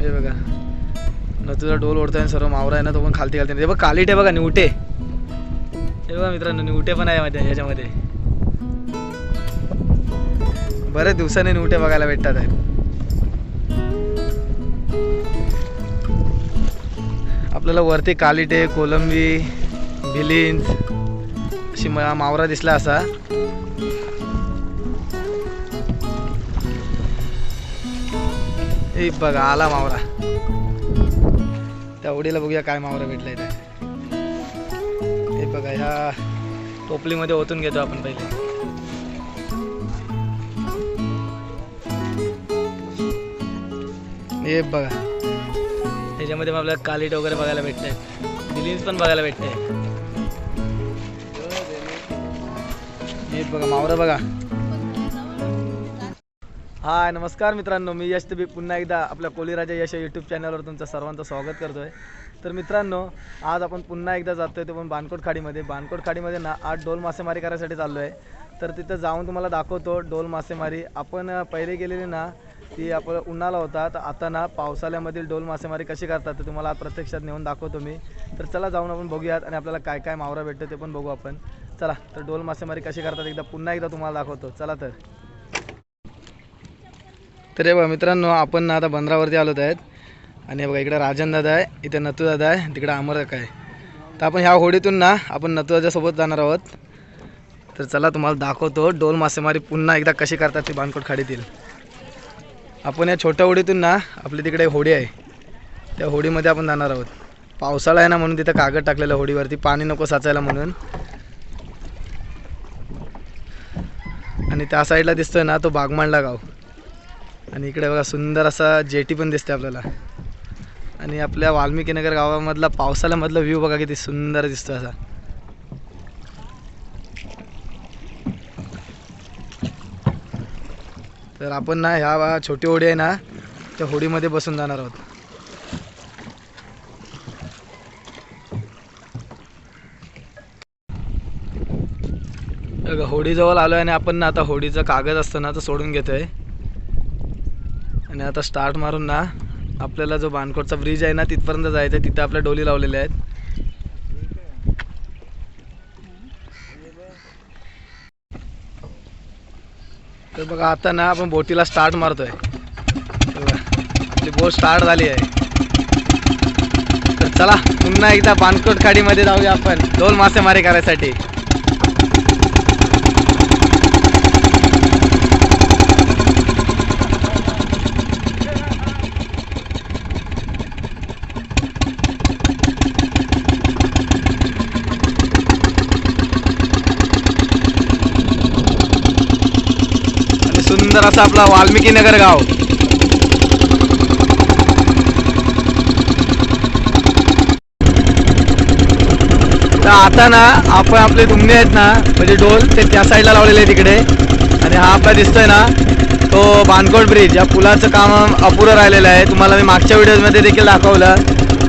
हे बघा. नतूचा डोल ओढताय सर्व मावरा आहे ना तो पण खालती खालती हे बघ कालीट आहे बघा निवटे. हे बघा मित्रांनो निवटे पण आहे माझ्या याच्यामध्ये बऱ्याच दिवसाने निवटे बघायला भेटतात आहेत. आपल्याला वरती कालिटे कोलंबी भिलिंज अशी मावरा दिसला असा. हे बघा आला मावरा. त्या उडीला बघूया काय मावरा भेटलाय ते हे बघा ह्या टोपलीमध्ये ओतून घेतो आपण पहिले. हे बघा. त्याच्यामध्ये मग आपल्याला कालीट वगैरे बघायला भेटते बिलिन्स पण बघायला भेटते हे बघा मावरा बघा. हाय नमस्कार मित्रांनो मी यश तबी. पुन्हा एकदा आपल्या कोलीराजा यश यूट्यूब चॅनलवर तुमचं सर्वांचं स्वागत करतो आहे तर मित्रांनो आज आपण पुन्हा एकदा जातो आहे ते पण बानकोट खाडीमध्ये बानकोट खाडीमध्ये ना आज डोल मासेमारी करायसाठी चाललो आहे तर तिथं जाऊन तुम्हाला दाखवतो डोल मासेमारी. आपण पहिले गेलेली ना ती आपण उन्हाला होता. तर आता ना पावसाळ्यामधील डोल मासेमारी कशी करतात ते तुम्हाला प्रत्यक्षात नेऊन दाखवतो मी. तर चला जाऊन आपण बघूयात आणि आपल्याला काय काय मावरा भेटतं ते पण बघू आपण. चला तर डोल मासेमारी कशी करतात एकदा पुन्हा एकदा तुम्हाला दाखवतो. चला तर. तर हे बघा मित्रांनो आपण ना आता बंदरावरती आलोत आहेत. आणि बघा इकडे राजन दादा आहे इथे नतू दादा आहे तिकडे अमरक आहे. तर आपण ह्या होडीतून ना आपण नतूदाच्यासोबत जाणार आहोत. तर चला तुम्हाला दाखवतो. डोल मासेमारी पुन्हा एकदा कशी करतात ती बानकोट खाडीतील. आपण या छोट्या होडीतून ना आपली तिकडे होडी आहे. त्या होडीमध्ये आपण जाणार आहोत. पावसाळा आहे ना म्हणून तिथं कागद टाकलेलं होडीवरती पाणी नको साचायला म्हणून. आणि त्या साईडला दिसतोय ना तो बागमांडला गाव. आणि इकडे बघा सुंदर असा जेटी पण दिसते आपल्याला. आणि आपल्या वाल्मिकीनगर गावामधला पावसाळ्यामधला व्ह्यू बघा किती सुंदर दिसतो असा. तर आपण ना ह्या बा- छोटी होडी आहे ना त्या होडीमध्ये बसून जाणार आहोत. होडीजवळ आलो आहे आणि आपण ना आता होडीचा कागद असतं ना तो सोडून घेतोय. आणि आता स्टार्ट मारून ना आपल्याला जो बाणकोटचा ब्रिज आहे ना तिथपर्यंत जायचं आहे तिथं आपल्या डोली लावलेल्या आहेत. तर बघा आता ना आपण बोटीला स्टार्ट मारतोय. आपली बोट स्टार्ट झाली आहे. तर चला पुन्हा एकदा बाणकोट खाडीमध्ये जाऊया आपण. दोन मासेमारी करायसाठी. आणि असं आपलं वाल्मिकी नगर गाव. तर आता ना आपण आपले दुमणे आहेत ना म्हणजे डोल ते त्या साईडला लावलेले आहे तिकडे आणि हा आपला दिसतोय ना तो बांधकोट ब्रिज या पुलाचं काम अपुरं राहिलेलं आहे. तुम्हाला मी मागच्या व्हिडिओमध्ये देखील दाखवलं.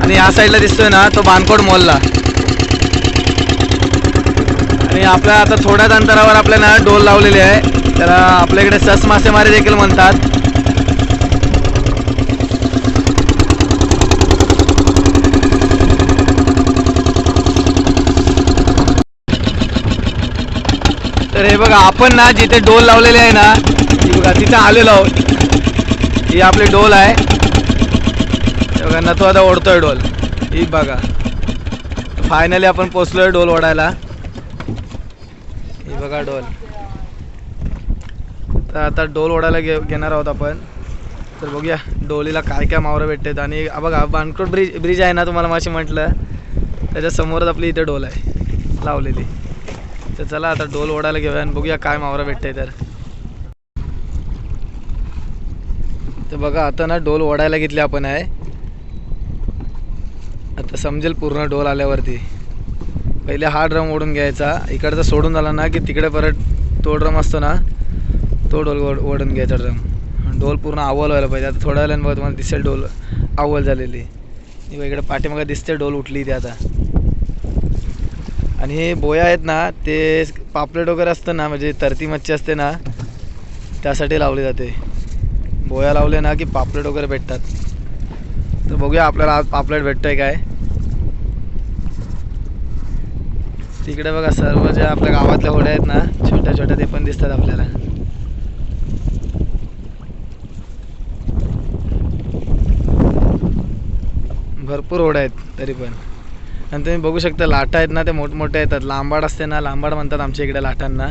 आणि या साईडला दिसतोय ना तो बानकोट मॉलला आणि आपल्या आता थोड्याच अंतरावर आपल्या ना डोल लावलेले आहे. त्याला आपल्याकडे सस मासेमारी देखील म्हणतात. तर हे बघा आपण ना जिथे डोल लावलेले आहे ना बघा तिथे आलेलो आहोत. ही आपली डोल आहे. बघा बघा नतो आता ओढतोय डोल. ही बघा. फायनली आपण पोचलोय डोल ओढायला. ही बघा डोल. तर आता डोल ओढायला घे घेणार आहोत आपण. तर बघूया डोलीला काय काय मावरं भेटतात. आणि बघा बानकोट ब्रिज ब्रिज आहे ना तुम्हाला माशी म्हटलं? त्याच्यासमोरच आपली इथे डोल आहे. लावलेली. तर चला आता डोल ओढायला घेऊया आणि बघूया काय मावरं भेटतंय तर. तर बघा आता ना डोल ओढायला घेतली आपण आहे. आता समजेल पूर्ण डोल आल्यावरती. पहिले हा ड्रम ओढून घ्यायचा. इकडचा सोडून झाला ना की तिकडे परत तो ड्रम असतो ना तो डोल ओढ ओढून घ्यायचा ड्रम. डोल पूर्ण आवल व्हायला पाहिजे. आता थोड्या वेळाने तुम्हाला दिसेल डोल आवल झालेली. इकडे पाठीमागे दिसते डोल उठली ती आता. आणि हे बोया आहेत ना ते पापलेट वगैरे असतं ना म्हणजे तरती मच्छी असते ना त्यासाठी लावली जाते. बोया लावले ना की पापलेट वगैरे भेटतात. तर बघूया आपल्याला आज पापलेट भेटतंय काय. तिकडे बघा सर्व ज्या आपल्या गावातल्या होड्या आहेत ना छोट्या छोट्या ते पण दिसतात आपल्याला. भरपूर होड्या आहेत तरी पण. आणि तुम्ही बघू शकता लाटा आहेत ना ते मोठमोठ्या येतात. लांबाड असते ना लांबाड म्हणतात आमच्या इकडे लाटांना.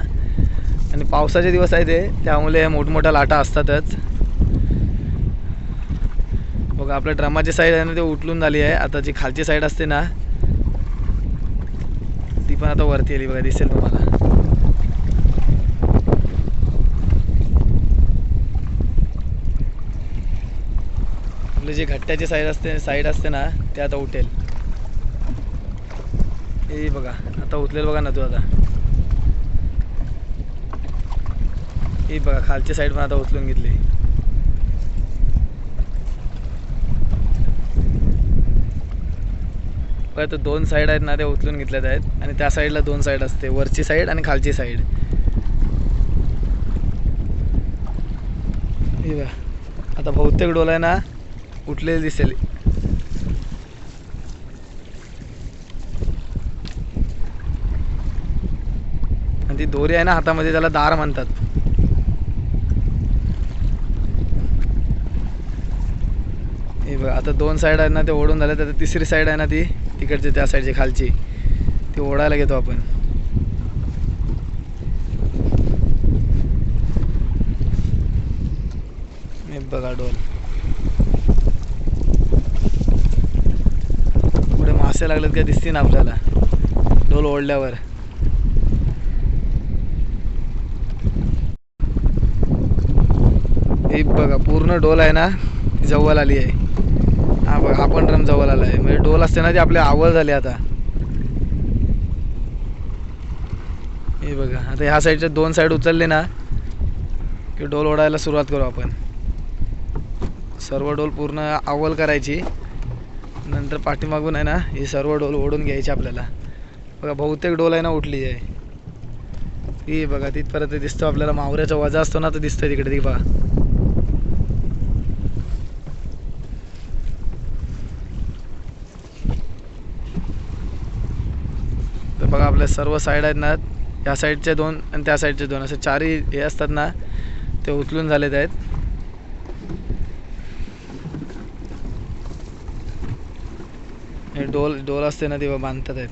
आणि पावसाचे दिवस आहे ते त्यामुळे मोठमोठ्या लाटा असतातच. बघा आपल्या ड्रमाची साईड आहे ना ते उठलून झाली आहे. आता जी खालची साईड असते ना ती पण आता वरती आली बघा दिसेल तुम्हाला. आपली जी घट्ट्याची साईड असते साईड असते ना ते आता उठेल. हे बघा आता उठलेल बघा ना तू आता. ही बघा खालची साईड पण आता उचलून घेतली. परत तर दोन साईड आहेत ना ते उचलून घेतल्यात आहेत. आणि त्या साईडला दोन साईड असते वरची साईड आणि खालची साईड आता बहुतेक डोला आहे ना उठलेली दिसेल. आणि ती दोरी आहे ना हातामध्ये त्याला दार म्हणतात. हे बघ आता दोन साईड आहे ना ते ओढून झाले तर तिसरी साईड आहे ना ती तिकडची त्या साईडची खालची. ती ओढायला घेतो आपण. बघा डोल. पुढे लागलेत का दिसतील ना आपल्याला. डोल ओढल्यावर. हे बघा पूर्ण डोल आहे ना जवळ आली आहे. हा बघा हा पण ड्रम जवळ आला आहे. म्हणजे डोल असते ना ती आपली आवड झाली आता. हे बघा आता ह्या साईडच्या दोन साईड उचलले ना की डोल ओढायला सुरुवात करू आपण. सर्व डोल पूर्ण आवल करायची. नंतर पाठीमागून आहे ना ही सर्व डोल ओढून घ्यायची आपल्याला. बघा बहुतेक डोल आहे ना उठली आहे. ही बघा तिथपर्यंत दिसतो आपल्याला. मावऱ्याचा वजा असतो ना तर दिसतोय तिकडे ती बघा तर बघा आपल्या सर्व साईड आहेत ना या साईडचे दोन आणि त्या साईडचे दोन. असे चारही हे असतात ना ते उचलून झालेत आहेत. हे डोल डोल असते ना तेव्हा बांधतात आहेत.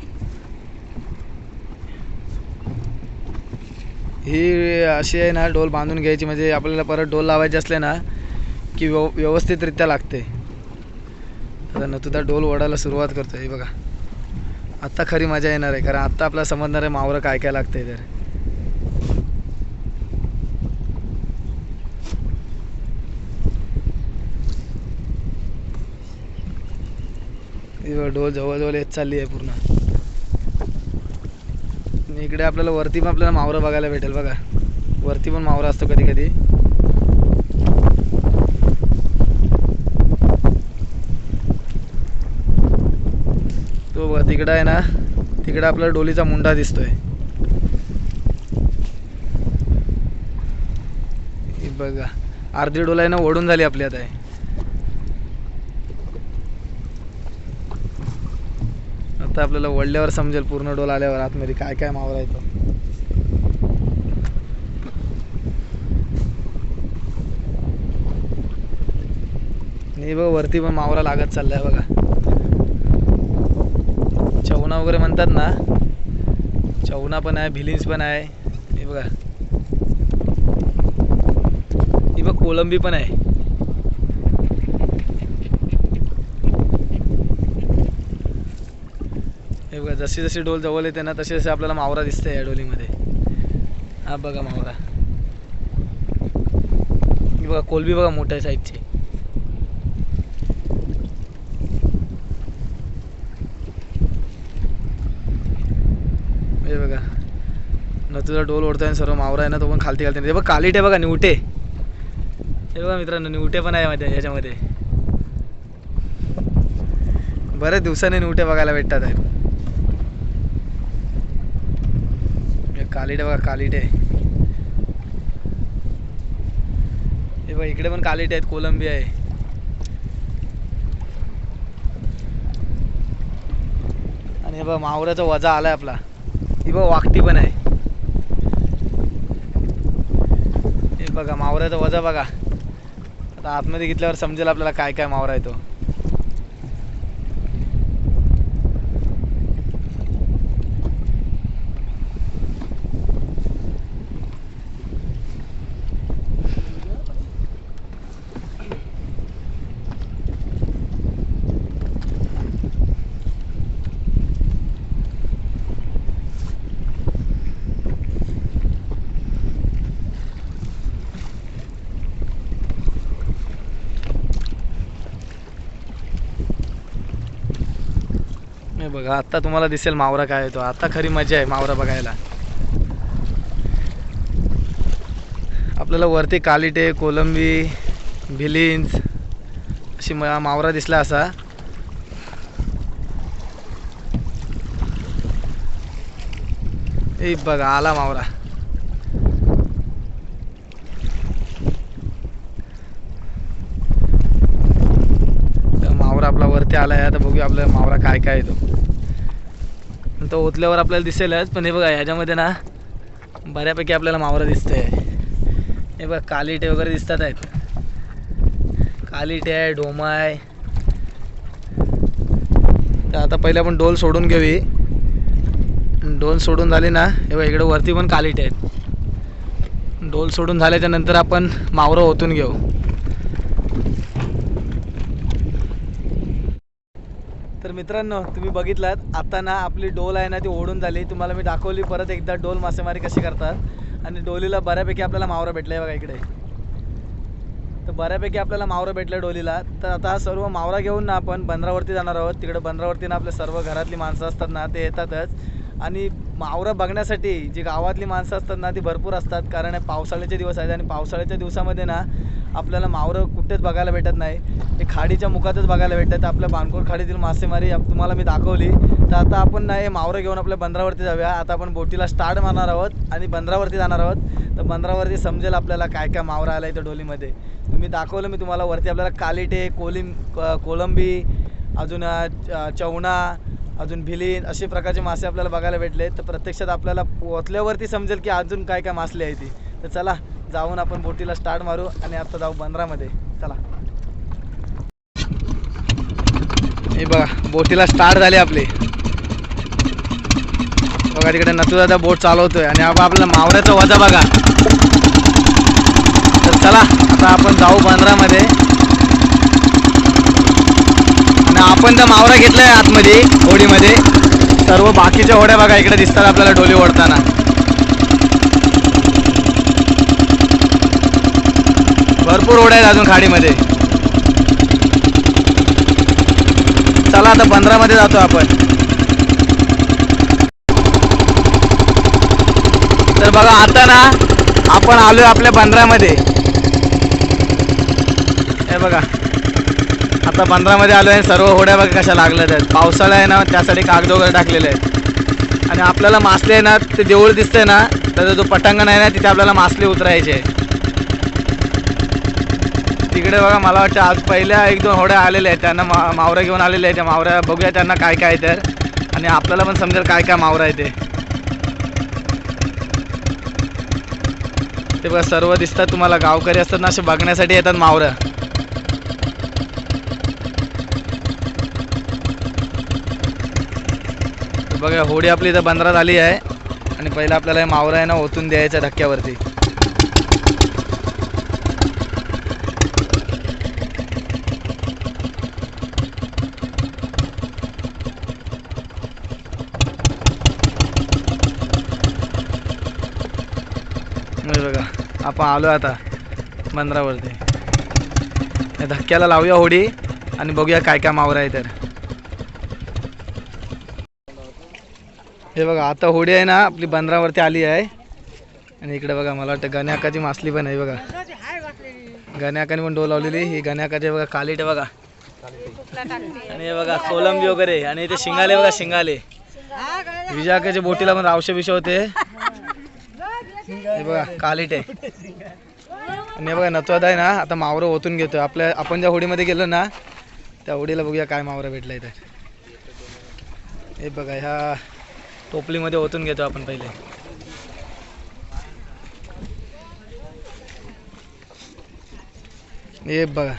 ही अशी आहे ना डोल बांधून घ्यायची. म्हणजे आपल्याला परत डोल लावायचे असले ना की व्यव व्यवस्थितरित्या लागते. आता नतुदा डोल ओढायला सुरुवात करतो हे बघा. आत्ता खरी मजा येणार आहे कारण आत्ता आपल्याला समजणार आहे मावरं काय काय लागतंय तर. ढोल डोल जवळजवळ येत चालली आहे पूर्ण. इकडे आपल्याला वरती पण आपल्याला मावरं बघायला भेटेल बघा. वरती पण मावरा असतो कधी कधी. तो बघा तिकडं आहे ना तिकडे आपल्याला डोलीचा मुंडा दिसतोय. बघा अर्धी डोला आहे ना ओढून झाली आपली आता. आता आपल्याला वळल्यावर समजेल पूर्ण डोल आल्यावर आतमध्ये काय काय मावरा येतो. हे बघ वरती पण मावरा लागत चाललाय बघा. चवना वगैरे म्हणतात ना चवना पण आहे भिलिन्स पण आहे. हे बघा. ही बघ कोळंबी पण आहे. हे बघा जशी जशी डोल जवळ येते ना तसे जसे आपल्याला मावरा दिसते या डोलीमध्ये हा बघा मावरा. ही बघा कोलबी बघा मोठ्या साईजची हे बघा न तुझा डोल ओढतोय सर्व मावरा आहे ना तो पण खालती खालती हे बघ कालीट आहे बघा निवटे. हे बघा मित्रांनो निवटे पण आहे माझ्या याच्यामध्ये. बऱ्याच दिवसाने निवटे बघायला भेटतात आहेत. कालिडे बघा आहे हे बघा इकडे पण कालिटे आहेत कोलंबी आहे. आणि हे बघा मावऱ्याचा वजा आलाय आपला. ही बघा वाकटी पण आहे. हे बघा मावऱ्याचा वजा बघा. आता आतमध्ये घेतल्यावर समजेल आपल्याला काय काय मावरा येतो बघा आता तुम्हाला दिसेल मावरा काय येतो आत्ता आता खरी मजा आहे मावरा बघायला. आपल्याला वरती कालिटे कोलंबी भिलिन्स अशी म- मावरा दिसला असा. ए बघा आला मावरा. तर मावरा आपला वरती आला आहे आता बघूया आपला मावरा काय काय येतो तो ओतल्यावर आपल्याला दिसेलच पण हे बघा ह्याच्यामध्ये ना बऱ्यापैकी आपल्याला मावरा दिसतंय. हे बघा कालिटे वगैरे दिसतात आहेत. कालिटे आहे डोमा आहे. तर आता पहिले आपण डोल सोडून घेऊ डोल सोडून झाली ना हे बघा इकडे वरती पण कालिटे आहेत. डोल सोडून झाल्याच्यानंतर आपण मावरं ओतून घेऊ तर मित्रांनो तुम्ही बघितलात आता ना आपली डोल आहे ना ती ओढून झाली. तुम्हाला मी दाखवली परत एकदा डोल मासेमारी कशी करतात. आणि डोलीला बऱ्यापैकी आपल्याला मावरा भेटला बघा इकडे. तर बऱ्यापैकी आपल्याला मावरा भेटलं डोलीला. तर आता हा सर्व मावरा घेऊन ना आपण बंदरावरती जाणार आहोत. तिकडे बंदरावरती ना आपल्या सर्व घरातली माणसं असतात ना ते येतातच. आणि मावरा बघण्यासाठी जी गावातली माणसं असतात ना ती भरपूर असतात. कारण हे पावसाळ्याचे दिवस आहेत आणि पावसाळ्याच्या दिवसामध्ये ना आपल्याला मावरं कुठेच बघायला भेटत नाही. ते खाडीच्या मुखातच बघायला भेटतात. आपल्या बाणकोर खाडीतील मासेमारी तुम्हाला मी दाखवली. तर आता आपण नाही मावरं घेऊन आपल्या बंदरावरती जाऊया. आता आपण बोटीला स्टार्ट मारणार आहोत आणि बंदरावरती जाणार आहोत. तर बंदरावरती समजेल आपल्याला काय काय मावरा आला इथं डोलीमध्ये. मी दाखवलं मी तुम्हाला वरती आपल्याला कालिटे कोलिम क- कोलंबी अजून च- चवणा अजून भिलीन असे प्रकारचे मासे आपल्याला बघायला भेटले तर प्रत्यक्षात आपल्याला पोचल्यावरती समजेल की अजून काय काय मासले आहे ती. तर चला जाऊन आपण बोटीला स्टार्ट मारू आणि आता जाऊ बंदरामध्ये. चला. हे बघा बोटीला स्टार्ट झाली आपली. बघा तिकडे नथुदादा बोट चालवतोय आणि आता आपल्याला मावऱ्याचा वजा बघा. तर चला आता आपण जाऊ बंदरामध्ये. आणि आपण तर मावरा घेतलाय आतमध्ये होडीमध्ये. सर्व बाकीच्या होड्या बघा इकडे दिसतात आपल्याला डोली ओढताना. भरपूर होड्या आहेत अजून खाडीमध्ये. चला आता बंदरामध्ये जातो आपण. तर बघा आता ना आपण आलोय आपल्या बंदरामध्ये हे बघा आता बंदरामध्ये आलो आहे सर्व होड्या बघा कशा लागल्यात आहेत. पावसाळा आहे ना त्यासाठी कागद वगैरे टाकलेले आहेत. आणि आपल्याला मासले आहे ना ते देऊळ दिसतंय ना तर जो पटांगण आहे ना तिथे आपल्याला मासले उतरायचे तिकडे बघा मला वाटतं आज पहिल्या एक दोन होड्या आलेल्या आहेत. त्यांना मा मावऱ्या घेऊन आलेल्या आहेत. त्या मावऱ्या बघूया त्यांना काय काय आहे तर. आणि आपल्याला पण समजेल काय काय मावरा आहे ते. ते बघा सर्व दिसतात तुम्हाला. गावकरी असतात ना असे बघण्यासाठी येतात मावरं. बघा होडी आपली इथं बंदरात आली आहे. आणि पहिलं आपल्याला हे मावरा आहे ना ओतून द्यायचा धक्क्यावरती हे बघा आपण आलो आता बंदरावरती या धक्क्याला लावूया होडी आणि बघूया काय काय मावरा आहे तर. हे बघा आता होडी आहे ना आपली बंदरावरती आली आहे. आणि इकडे बघा मला वाटतं गण्याकाची मासली पण आहे बघा. गण्याकाने पण डोल लावलेली ही गण्याकाचे बघा कालीट आहे बघा. आणि हे बघा कोलंबी वगैरे आणि इथे शिंगाले बघा शिंगाले. विजाकाच्या बोटीला पण रावशे बिशे होते. हे बघा कालीट आहे. आणि हे बघा नथवादा आहे ना आता मावरं ओतून घेतो आपल्या आपण ज्या होडीमध्ये गेलो ना त्या होडीला बघूया काय मावरं भेटलं इथं. हे बघा ह्या टोपलीमध्ये ओतून घेतो आपण पहिले. हे बघा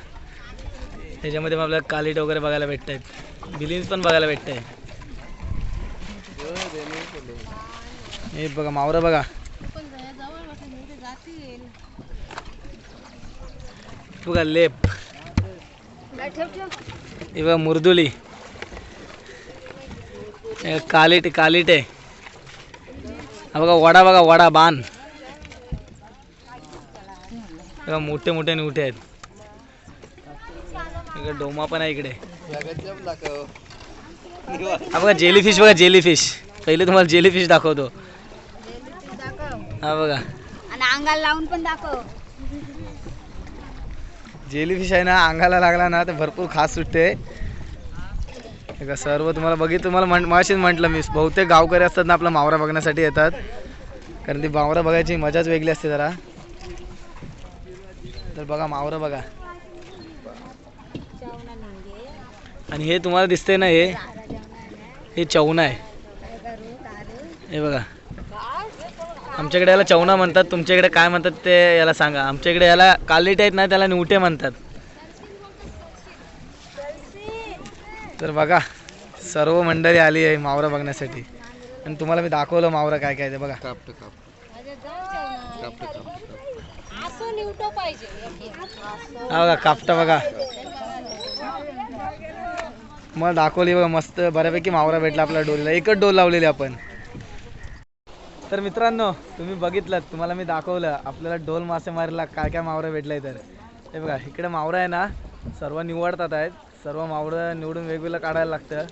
ह्याच्यामध्ये मग आपल्याला कालीट वगैरे बघायला भेटत आहेत बिलिन्स पण बघायला भेटत आहे हे बघा मावरं बघा. बघा लेप. हे बघा मुरदुली कालीट कालीट आहे. हा बघा वडा बघा वडा बाण. बघा मोठे मोठे निवटे आहेत. इकडे डोमा पण आहे इकडे. हा बघा जेलीफिश बघा जेलीफिश पहिले तुम्हाला जेलीफिश दाखवतो. हा बघा. आणि अंगाला लावून पण दाखव. जेलीफिश आहे ना अंगाला लागला ना तर भरपूर खास सुटते. हे का सर्व तुम्हाला बघित तुम्हाला म्हण मगाशीच म्हटलं मी बहुतेक गावकरी असतात ना आपला मावरा बघण्यासाठी येतात. कारण ती मावरा बघायची मजाच वेगळी असते जरा. तर बघा मावरं बघा. आणि हे तुम्हाला दिसतंय ना हे? हे चवना आहे. हे बघा. आमच्याकडे याला चवना म्हणतात तुमच्याकडे काय म्हणतात ते याला सांगा. आमच्याकडे याला कालीट आहेत ना त्याला निवटे म्हणतात. तर बघा सर्व मंडळी आली आहे मावरा बघण्यासाठी. आणि तुम्हाला मी दाखवलं मावरा काय काय ते बघा. हा बघा कापटा बघा. मग दाखवली बघा मस्त बऱ्यापैकी मावरा भेटला आपल्या डोलीला. एकच डोल लावलेली आपण. तर मित्रांनो तुम्ही बघितलं तुम्हाला मी दाखवलं आपल्याला डोल मासेमारीला काय काय मावरं भेटलंय तर. हे बघा इकडे मावरं आहे ना सर्व निवडतात आहेत सर्व मावरं निवडून वेगवेगळं काढायला लागतं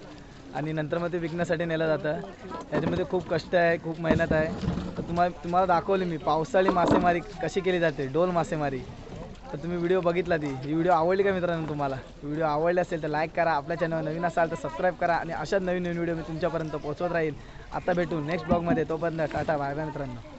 आणि नंतर मग ते विकण्यासाठी नेलं जातं. त्याच्यामध्ये खूप कष्ट आहे खूप मेहनत आहे. तर तुम्हाला तुम्हाला दाखवली मी पावसाळी मासेमारी कशी केली जाते डोल मासेमारी. तर तुम्ही व्हिडिओ बघितला ती. ही व्हिडिओ आवडली का मित्रांनो तुम्हाला? व्हिडिओ आवडली असेल तर लाईक करा. आपल्या चॅनल नवीन असाल तर सबस्क्राईब करा आणि अशाच नवीन नवीन व्हिडिओ मी तुमच्यापर्यंत पोहोचवत राहील. आता भेटू नेक्स्ट ब्लॉगमध्ये तोपर्यंत टाटा बाय बाय मित्रांनो.